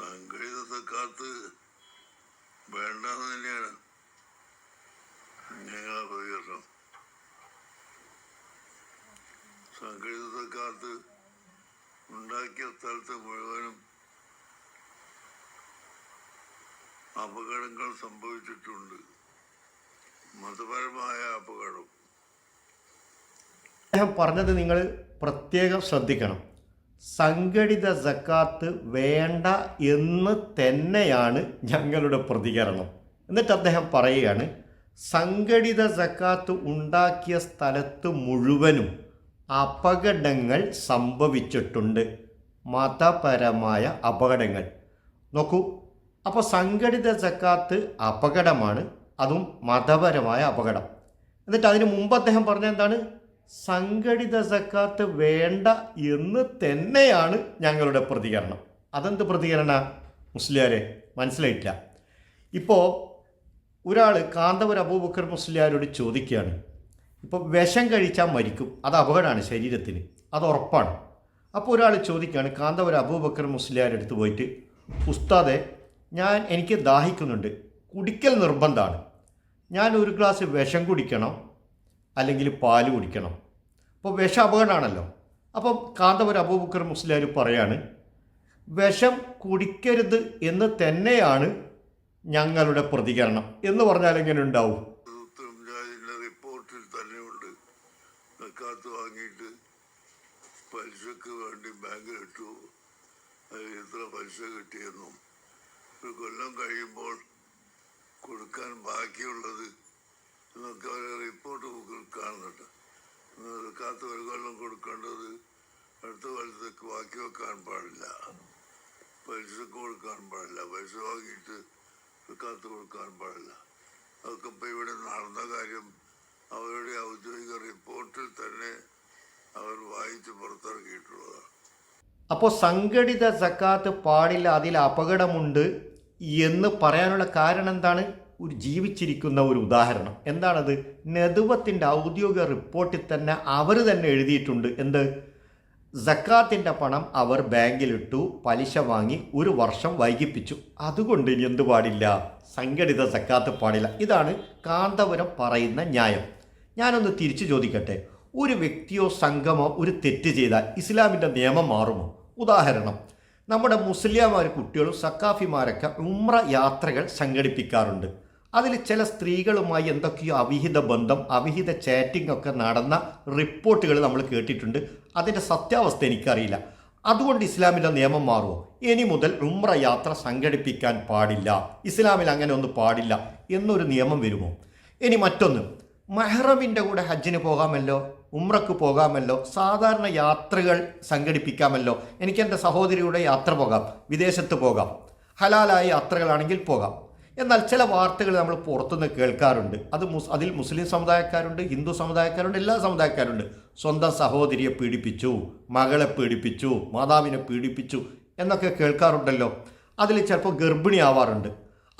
സംഘടിതത്തെ കാത്ത് വേണ്ടെന്ന് തന്നെയാണ്. ഞങ്ങളെ പ്രതികരണം. സംഘടിതത്തെ കാത്ത് ഉണ്ടാക്കിയ സ്ഥലത്ത് മുഴുവനും അപകടങ്ങൾ സംഭവിച്ചിട്ടുണ്ട്. മതപരമായ അപകടം. പറഞ്ഞത് നിങ്ങൾ പ്രത്യേകം ശ്രദ്ധിക്കണം. സംഘടിത സക്കാത്ത് വേണ്ട എന്ന് തന്നെയാണ് ഞങ്ങളുടെ പ്രതികരണം. എന്നിട്ട് അദ്ദേഹം പറയുകയാണ് സംഘടിത സക്കാത്ത് ഉണ്ടാക്കിയ സ്ഥലത്ത് മുഴുവനും അപകടങ്ങൾ സംഭവിച്ചിട്ടുണ്ട്. മതപരമായ അപകടങ്ങൾ. നോക്കൂ അപ്പോൾ സംഘടിത സക്കാത്ത് അപകടമാണ് അതും മതപരമായ അപകടം. എന്നിട്ട് അതിന് മുമ്പ് അദ്ദേഹം പറഞ്ഞ എന്താണ്? സംഘടിത സക്കാത്ത് വേണ്ട എന്ന് തന്നെയാണ് ഞങ്ങളുടെ പ്രതികരണം. അതെന്ത് പ്രതികരണ? മുസ്ലിയാരെ മനസ്സിലായിട്ടില്ല. ഇപ്പോൾ ഒരാൾ കാന്തപുര അബൂബക്കർ മുസ്ലിയാരോട് ചോദിക്കുകയാണ്. ഇപ്പോൾ വിഷം കഴിച്ചാൽ മരിക്കും. അത് അപകടമാണ് ശരീരത്തിന്. അത് ഉറപ്പാണ്. അപ്പോൾ ഒരാൾ ചോദിക്കുകയാണ് കാന്തപുര അബൂബക്കർ മുസ്ലിയാരെടുത്ത് പോയിട്ട് ഉസ്താദെ ഞാൻ എനിക്ക് ദാഹിക്കുന്നുണ്ട്. കുടിക്കൽ നിർബന്ധമാണ്. ഞാൻ ഒരു ഗ്ലാസ് വിഷം കുടിക്കണം അല്ലെങ്കിൽ പാൽ കുടിക്കണം. അപ്പോൾ വിഷ അപകടമാണല്ലോ. അപ്പം കാന്തപുര അബൂബക്കർ മുസ്ലിയാർ പറയാണ് വിഷം കുടിക്കരുത് എന്ന് തന്നെയാണ് ഞങ്ങളുടെ പ്രതികരണം. എന്ന് പറഞ്ഞാൽ എങ്ങനെ ഉണ്ടാവും? റിപ്പോർട്ടിൽ തന്നെയുണ്ട്. കാത്ത് വാങ്ങിയിട്ട് പലിശക്ക് വേണ്ടി ബാങ്കിലിട്ടു എത്ര പലിശ കിട്ടിയെന്നും. ഒരു കൊല്ലം കഴിയുമ്പോൾ കൊടുക്കാൻ ബാക്കിയുള്ളത് എന്നൊക്കെ അവരെ റിപ്പോർട്ട് ബുക്കിൽ കാണുന്നുണ്ട്. കാത്ത് ഒരു കൊല്ലം കൊടുക്കേണ്ടത് അടുത്ത കൊല്ലത്തേക്ക് ബാക്കി വെക്കാൻ പാടില്ല. പൈസ കൊടുക്കാൻ പാടില്ല. പൈസ വാങ്ങിയിട്ട് കാത്ത് കൊടുക്കാൻ പാടില്ല. അതൊക്കെ ഇപ്പം ഇവിടെ നടന്ന കാര്യം. അവരുടെ ഔദ്യോഗിക റിപ്പോർട്ടിൽ തന്നെ അവർ വായിച്ച് പുറത്തിറക്കിയിട്ടുള്ളതാണ്. അപ്പോൾ സംഘടിത സക്കാത്ത് പാടില്ല അതിൽ അപകടമുണ്ട് എന്ന് പറയാനുള്ള കാരണം എന്താണ്? ഒരു ജീവിച്ചിരിക്കുന്ന ഒരു ഉദാഹരണം. എന്താണത്? നെതുവത്തിന്റെ ഔദ്യോഗിക റിപ്പോർട്ടിൽ തന്നെ അവർ തന്നെ എഴുതിയിട്ടുണ്ട്. എന്ത്? സക്കാത്തിന്റെ പണം അവർ ബാങ്കിലിട്ടു പലിശ വാങ്ങി ഒരു വർഷം വൈകിപ്പിച്ചു. അതുകൊണ്ട് ഇനി എന്ത് പാടില്ല? സംഘടിത സക്കാത്ത് പാടില്ല. ഇതാണ് കാന്തപുരം പറയുന്ന ന്യായം. ഞാനൊന്ന് തിരിച്ചു ചോദിക്കട്ടെ. ഒരു വ്യക്തിയോ സംഘമോ ഒരു തെറ്റ് ചെയ്താൽ ഇസ്ലാമിന്റെ നിയമം മാറുമോ? ഉദാഹരണം നമ്മുടെ മുസ്ലിംമാർ കുട്ടികളും സക്കാഫിമാരൊക്കെ ഉമ്ര യാത്രകൾ സംഘടിപ്പിക്കാറുണ്ട്. അതിൽ ചില സ്ത്രീകളുമായി എന്തൊക്കെയോ അവിഹിത ബന്ധം അവിഹിത ചാറ്റിംഗ് ഒക്കെ നടന്ന റിപ്പോർട്ടുകൾ നമ്മൾ കേട്ടിട്ടുണ്ട്. അതിന്റെ സത്യാവസ്ഥ എനിക്കറിയില്ല. അതുകൊണ്ട് ഇസ്ലാമിന്റെ നിയമം മാറുമോ ഇനി മുതൽ ഉമ്ര യാത്ര സംഘടിപ്പിക്കാൻ പാടില്ല. ഇസ്ലാമിൽ അങ്ങനെ ഒന്നും പാടില്ല എന്നൊരു നിയമം വരുമോ? ഇനി മറ്റൊന്ന്. മെഹ്റമിന്റെ കൂടെ ഹജ്ജിന് പോകാമല്ലോ? ഉമ്രക്ക് പോകാമല്ലോ? സാധാരണ യാത്രകൾ സംഘടിപ്പിക്കാമല്ലോ? എനിക്ക് എന്റെ സഹോദരിയുടെ യാത്ര പോകാം. വിദേശത്ത് പോകാം. ഹലാലായ യാത്രകളാണെങ്കിൽ പോകാം. എന്നാൽ ചില വാർത്തകൾ നമ്മൾ പുറത്തുനിന്ന് കേൾക്കാറുണ്ട്. അത് അതിൽ മുസ്ലിം സമുദായക്കാരുണ്ട് ഹിന്ദു സമുദായക്കാരുണ്ട് എല്ലാ സമുദായക്കാരുണ്ട്. സ്വന്തം സഹോദരിയെ പീഡിപ്പിച്ചു മകളെ പീഡിപ്പിച്ചു മാതാവിനെ പീഡിപ്പിച്ചു എന്നൊക്കെ കേൾക്കാറുണ്ടല്ലോ. അതിൽ ചിലപ്പോൾ ഗർഭിണി ആവാറുണ്ട്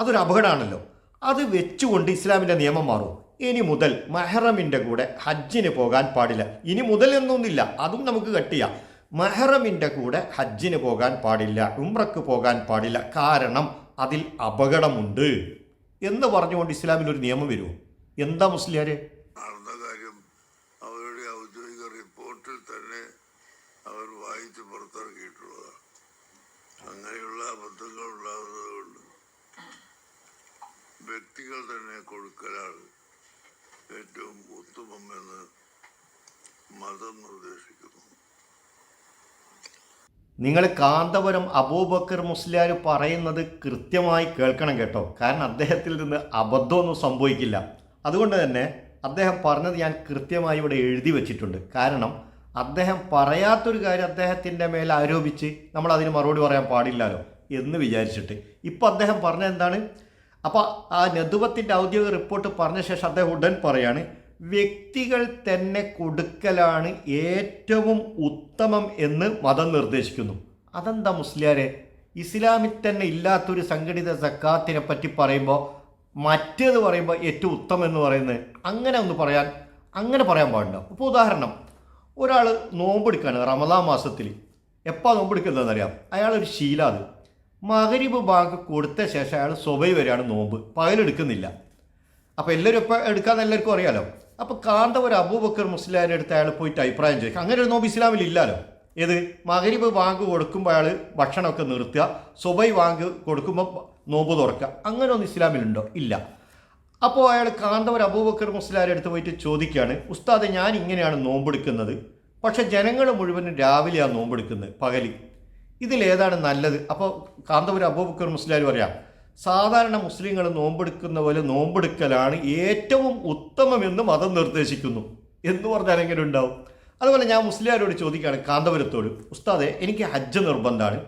അതൊരു അപകടമാണല്ലോ. അത് വെച്ചുകൊണ്ട് ഇസ്ലാമിന്റെ നിയമം മാറും. ഇനി മുതൽ മെഹറമിന്റെ കൂടെ ഹജ്ജിന് പോകാൻ പാടില്ല. ഇനി മുതൽ എന്നൊന്നില്ല അതും നമുക്ക് കട്ടിയ മെഹറമിന്റെ കൂടെ ഹജ്ജിന് പോകാൻ പാടില്ല. ഉംറക്ക് പോകാൻ പാടില്ല. കാരണം അതിൽ അപകടമുണ്ട് എന്ന് പറഞ്ഞുകൊണ്ട് ഇസ്ലാമിൽ ഒരു നിയമം വരുമോ എന്താ മുസ്ലിയാരെ? അവരുടെ ഔദ്യോഗിക റിപ്പോർട്ടിൽ തന്നെ അവർ അങ്ങനെയുള്ള അബദ്ധങ്ങൾ ഉണ്ടാകുന്നത് വ്യക്തികൾ തന്നെ കൊടുക്കലാണ് ഏറ്റവും ഉത്തമം എന്ന് മതം നിർദ്ദേശിക്കുന്നു. നിങ്ങൾ കാന്തപുരം അബൂബക്കർ മുസ്ലിയാർ പറയുന്നത് കൃത്യമായി കേൾക്കണം കേട്ടോ. കാരണം അദ്ദേഹത്തിൽ നിന്ന് അബദ്ധമൊന്നും സംഭവിക്കില്ല. അതുകൊണ്ട് തന്നെ അദ്ദേഹം പറഞ്ഞത് ഞാൻ കൃത്യമായി ഇവിടെ എഴുതി വച്ചിട്ടുണ്ട്. കാരണം അദ്ദേഹം പറയാത്തൊരു കാര്യം അദ്ദേഹത്തിന്റെ മേൽ ആരോപിച്ച് നമ്മൾ അതിന് മറുപടി പറയാൻ പാടില്ലല്ലോ എന്ന് വിചാരിച്ചിട്ട്. ഇപ്പോൾ അദ്ദേഹം പറഞ്ഞ എന്താണ്? അപ്പോൾ ആ നെതുവത്തിന്റെ ഔദ്യോഗിക റിപ്പോർട്ട് പറഞ്ഞ ശേഷം അദ്ദേഹം ഉടൻ പറയാണ് വ്യക്തികൾ തന്നെ കൊടുക്കലാണ് ഏറ്റവും ഉത്തമം എന്ന് മതം നിർദ്ദേശിക്കുന്നു. അതെന്താ മുസ്ലിയാരെ? ഇസ്ലാമിൽ തന്നെ ഇല്ലാത്തൊരു സംഘടിത സക്കാത്തിനെ പറ്റി പറയുമ്പോൾ മറ്റേത് പറയുമ്പോൾ ഏറ്റവും ഉത്തമം എന്ന് പറയുന്നത് അങ്ങനെ ഒന്ന് പറയാൻ അങ്ങനെ പറയാൻ പാടില്ല. ഇപ്പോൾ ഉദാഹരണം ഒരാൾ നോമ്പെടുക്കുകയാണ് റമദാ മാസത്തിൽ. എപ്പോൾ നോമ്പെടുക്കുന്നതെന്ന് അറിയാം അയാളൊരു ശീലാത് മകരിബ് ബാങ്ക് കൊടുത്ത ശേഷം അയാൾ സ്വഭൈ വരെയാണ് നോമ്പ്. പകലെടുക്കുന്നില്ല. അപ്പോൾ എല്ലാവരും ഇപ്പം എടുക്കാമെന്ന് എല്ലാവർക്കും അറിയാലോ? അപ്പോൾ കാന്തവർ അബൂബക്കർ മുസ്ലിയാരുടെ അടുത്ത് അയാൾ പോയിട്ട് അഭിപ്രായം ചോദിക്കുക അങ്ങനെ ഒരു നോമ്പ് ഇസ്ലാമിൽ ഇല്ലല്ലോ. ഏത്? മകരിബ് വാങ്ക് കൊടുക്കുമ്പോൾ അയാൾ ഭക്ഷണമൊക്കെ നിർത്തുക സുബൈ വാങ്ക് കൊടുക്കുമ്പോൾ നോമ്പ് തുറക്കുക. അങ്ങനെ ഒന്നും ഇസ്ലാമിലുണ്ടോ? ഇല്ല. അപ്പോൾ അയാൾ കാന്തവർ അബൂബക്കർ മുസ്ലിയാരുടെ അടുത്ത് പോയിട്ട് ചോദിക്കുകയാണ് ഉസ്താദ് ഞാൻ ഇങ്ങനെയാണ് നോമ്പെടുക്കുന്നത്. പക്ഷേ ജനങ്ങൾ മുഴുവനും രാവിലെയാണ് നോമ്പെടുക്കുന്നത് പകലി. ഇതിലേതാണ് നല്ലത്? അപ്പോൾ കാന്തപുരം അബൂബക്കർ മുസ്ലിയാർ പറയാം സാധാരണ മുസ്ലിങ്ങൾ നോമ്പെടുക്കുന്ന പോലെ നോമ്പെടുക്കലാണ് ഏറ്റവും ഉത്തമമെന്ന് മതം നിർദ്ദേശിക്കുന്നു. എന്ന് പറഞ്ഞാൽ എങ്ങനെ ഉണ്ടാവും? അതുപോലെ ഞാൻ മുസ്ലിയാരോട് ചോദിക്കുകയാണ് കാന്തപുരത്തോട് ഉസ്താദെ എനിക്ക് ഹജ്ജ് നിർബന്ധമാണ്.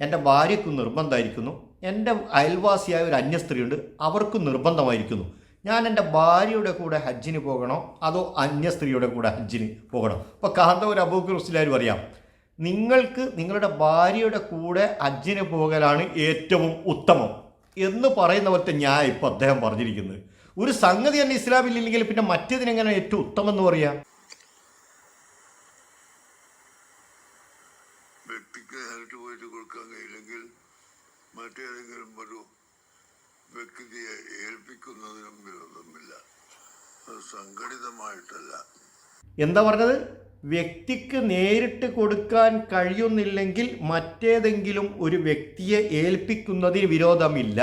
എന്റെ ഭാര്യക്കും നിർബന്ധമായിരിക്കുന്നു. എന്റെ അയൽവാസിയായ ഒരു അന്യ സ്ത്രീയുണ്ട് അവർക്കും നിർബന്ധമായിരിക്കുന്നു. ഞാൻ എന്റെ ഭാര്യയുടെ കൂടെ ഹജ്ജിന് പോകണോ? അതോ അന്യ സ്ത്രീയുടെ കൂടെ ഹജ്ജിന് പോകണോ? അപ്പോൾ കാന്തപുരം അബൂക്കർ മുസ്ലിയാർ പറയാം നിങ്ങൾക്ക് നിങ്ങളുടെ ഭാര്യയുടെ കൂടെ ഹജ്ജിന് പോകലാണ് ഏറ്റവും ഉത്തമം. എന്ന് പറയുന്ന പോലത്തെ ഞാൻ ഇപ്പം അദ്ദേഹം പറഞ്ഞിരിക്കുന്നത്. ഒരു സംഗതി തന്നെ ഇസ്ലാമില്ലെങ്കിൽ പിന്നെ മറ്റേതിനെങ്ങനെ ഏറ്റവും ഉത്തമം എന്ന് പറയാം? വ്യക്തിക്ക് ഹെൽത്ത് പോയിട്ട് കൊടുക്കാൻ കഴിയില്ലെങ്കിൽ മറ്റേതെങ്കിലും ഒരു വ്യക്തിയെ ഏൽപ്പിക്കുന്നതിനും വിരോധമില്ല. അത് സംഘടിതമായിട്ടല്ല. എന്താ പറഞ്ഞത്? വ്യക്തിക്ക് നേരിട്ട് കൊടുക്കാൻ കഴിയുന്നില്ലെങ്കിൽ മറ്റേതെങ്കിലും ഒരു വ്യക്തിയെ ഏൽപ്പിക്കുന്നതിന് വിരോധമില്ല.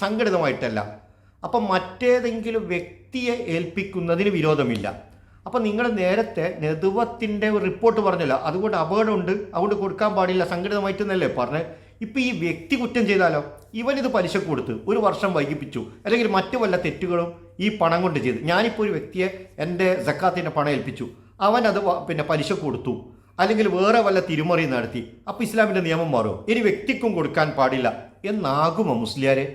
സംഘടിതമായിട്ടല്ല. അപ്പം മറ്റേതെങ്കിലും വ്യക്തിയെ ഏൽപ്പിക്കുന്നതിന് വിരോധമില്ല. അപ്പം നിങ്ങൾ നേരത്തെ നെതുവത്തിന്റെ ഒരു റിപ്പോർട്ട് പറഞ്ഞല്ലോ. അതുകൊണ്ട് അപകടമുണ്ട്. അതുകൊണ്ട് കൊടുക്കാൻ പാടില്ല. സംഘടിതമായിട്ടെന്നല്ലേ പറഞ്ഞത് ഇപ്പം ഈ വ്യക്തി കുറ്റം ചെയ്താലോ? ഇവനിത് പലിശ കൊടുത്ത് ഒരു വർഷം വൈകിപ്പിച്ചു. അല്ലെങ്കിൽ മറ്റു വല്ല തെറ്റുകളും ഈ പണം കൊണ്ട് ചെയ്ത്. ഞാനിപ്പോൾ ഒരു വ്യക്തിയെ എന്റെ സക്കാത്തിന്റെ പണം ഏൽപ്പിച്ചു. അവൻ അത് പിന്നെ പലിശ കൊടുത്തു. അല്ലെങ്കിൽ വേറെ വല്ല തിരുമറി നടത്തി. അപ്പോൾ ഇസ്ലാമിന്റെ നിയമം മാറും ഇനി വ്യക്തിക്കും കൊടുക്കാൻ പാടില്ല. എന്നാകുമോ മുസ്ലിയാരെ?